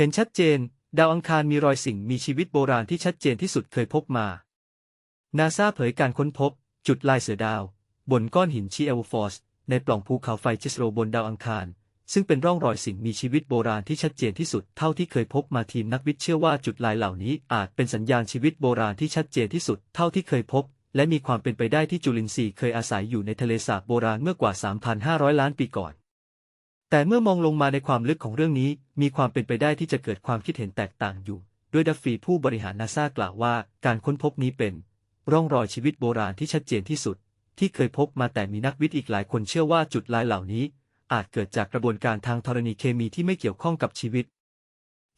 เห็นชัดเจน ดาวอังคารมีรอยสิ่งมีชีวิตโบราณที่ชัดเจนที่สุดเคยพบมา นาซาเผยการค้นพบ จุดลายเสือดาว บนก้อนหินชีเอลฟอร์สในปล่องภูเขาไฟเจสโรบนดาวอังคาร ซึ่งเป็นร่องรอยสิ่งมีชีวิตโบราณที่ชัดเจนที่สุดเท่าที่เคยพบมาทีมนักวิทย์เชื่อว่าจุดลายเหล่านี้อาจเป็นสัญญาณชีวิตโบราณที่ชัดเจนที่สุดเท่าที่เคยพบ และมีความเป็นไปได้ที่จุลินทรีย์เคยอาศัยอยู่ในทะเลสาบโบราณเมื่อกว่า 3,500 ล้านปีก่อน แต่เมื่อมองลงมาในความลึกของเรื่องนี้ มีความเป็นไปได้ที่จะเกิดความคิดเห็นแตกต่างอยู่โดยดัฟฟีผู้บริหารนาซากล่าวว่า การค้นพบนี้เป็น ร่องรอยชีวิตโบราณที่ชัดเจนที่สุด ที่เคยพบมาแต่มีนักวิทย์อีกหลายคนเชื่อว่าจุดลายเหล่านี้ อาจเกิดจากกระบวนการทางธรณีเคมีที่ไม่เกี่ยวข้องกับชีวิต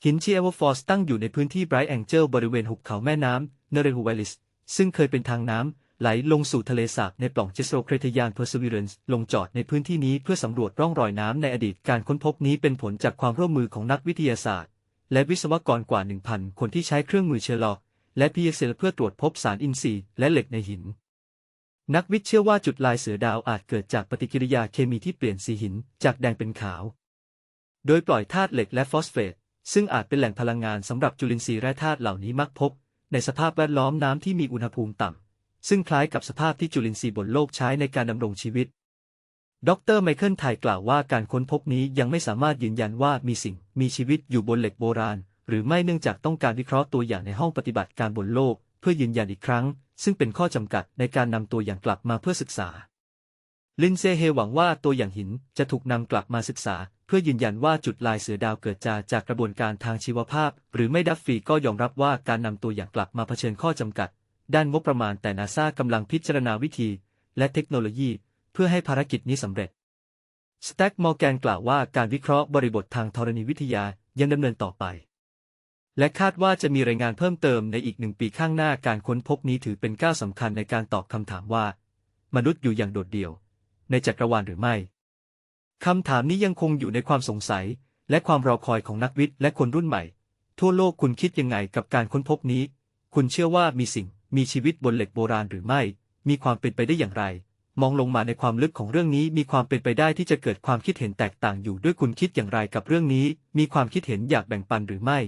หินชีเอเวอร์ฟอร์สตั้งอยู่ในพื้นที่ไบรท์แองเจิลบริเวณหุบเขาแม่น้ำเนเรฮูเวลิสซึ่งเคยเป็นทางน้ำ ไหลลงสู่ทะเลสาบในปล่องเจสโรเครทยานเพอร์ซ v ว r เรนซ์ลงจอดในพื้นที่นี้เพื่อสำรวจร่องรอยน้ำในอดีตการค้นพบนี้เป็นผลจากความร่วมมือของนักวิทยาศาสตร์ และวิศวกรกว่า 1,000 คนที่ใช้เครื่องมือเชอร์ล็อกและพีเอเซลเพื่อตรวจพบสารอินทรีย์และเหล็กในหิน นักวิทย์เชื่อว่าจุดลายเสือดาวอาจเกิดจากปฏิกิริยาเคมีที่เปลี่ยนสีหินจากแดงเป็นขาว โดยปล่อยธาตุเหล็กและฟอสเฟต ซึ่งอาจเป็นแหล่งพลังงานสำหรับจุลินทรีย์แร่ธาตุเหล่านี้มักพบ ในสภาพแวดล้อมน้ำที่มีอุณหภูมิต่ำ ซึ่งคล้ายกับสภาพที่จุลินทรีย์บนโลกใช้ในการดำรงชีวิต ดรไมเคิลไทยกล่าวว่าการค้นพบนี้ยังไม่สามารถยืนยันว่ามีสิ่งมีชีวิตอยู่บนเหล็กโบราณ หรือไม่เนื่องจากต้องการวิเคราะห์ตัวอย่างในห้องปฏิบัติการบนโลก เพื่อยืนยันอีกครั้ง ซึ่งเป็นข้อจำกัดในการนำตัวอย่างกลับมาเพื่อศึกษา ลินเซเฮหวังว่าตัวอย่างหินจะถูกนำกลับมาศึกษา เพื่อยืนยันว่าจุดลายเสือดาวเกิดจากจากกระบวนการทางชีวภาพ หรือไม่ดัฟฟีก็ยอมรับว่าการนำตัวอย่างกลับมาเผชิญข้อจำกัด ด้านงบประมาณแต่นาซากำลังพิจารณาวิธี และเทคโนโลยี เพื่อให้ภารกิจนี้สำเร็จสแต็กมอร์แกนกล่าวว่าการวิเคราะห์บริบททางธรณีวิทยายังดำเนินต่อไป และคาดว่าจะมีรายงานเพิ่มเติมในอีกหนึ่งปีข้างหน้าการค้นพบนี้ถือเป็นก้าวสำคัญในการตอบคำถามว่า มนุษย์อยู่อย่างโดดเดี่ยว ในจักรวาลหรือไม่คำถามนี้ยังคงอยู่ในความสงสัย และความรอคอยของนักวิทย์และคนรุ่นใหม่ ทั่วโลกคุณคิดยังไงกับการค้นพบนี้ คุณเชื่อว่ามีสิ่ง มีชีวิตบนเหล็กโบราณหรือไม่ มีความเป็นไปได้อย่างไร มองลงมาในความลึกของเรื่องนี้มีความเป็นไปได้ที่จะเกิดความคิดเห็นแตกต่างอยู่ด้วยคุณคิดอย่างไรกับเรื่องนี้ มีความคิดเห็นอยากแบ่งปันหรือไม่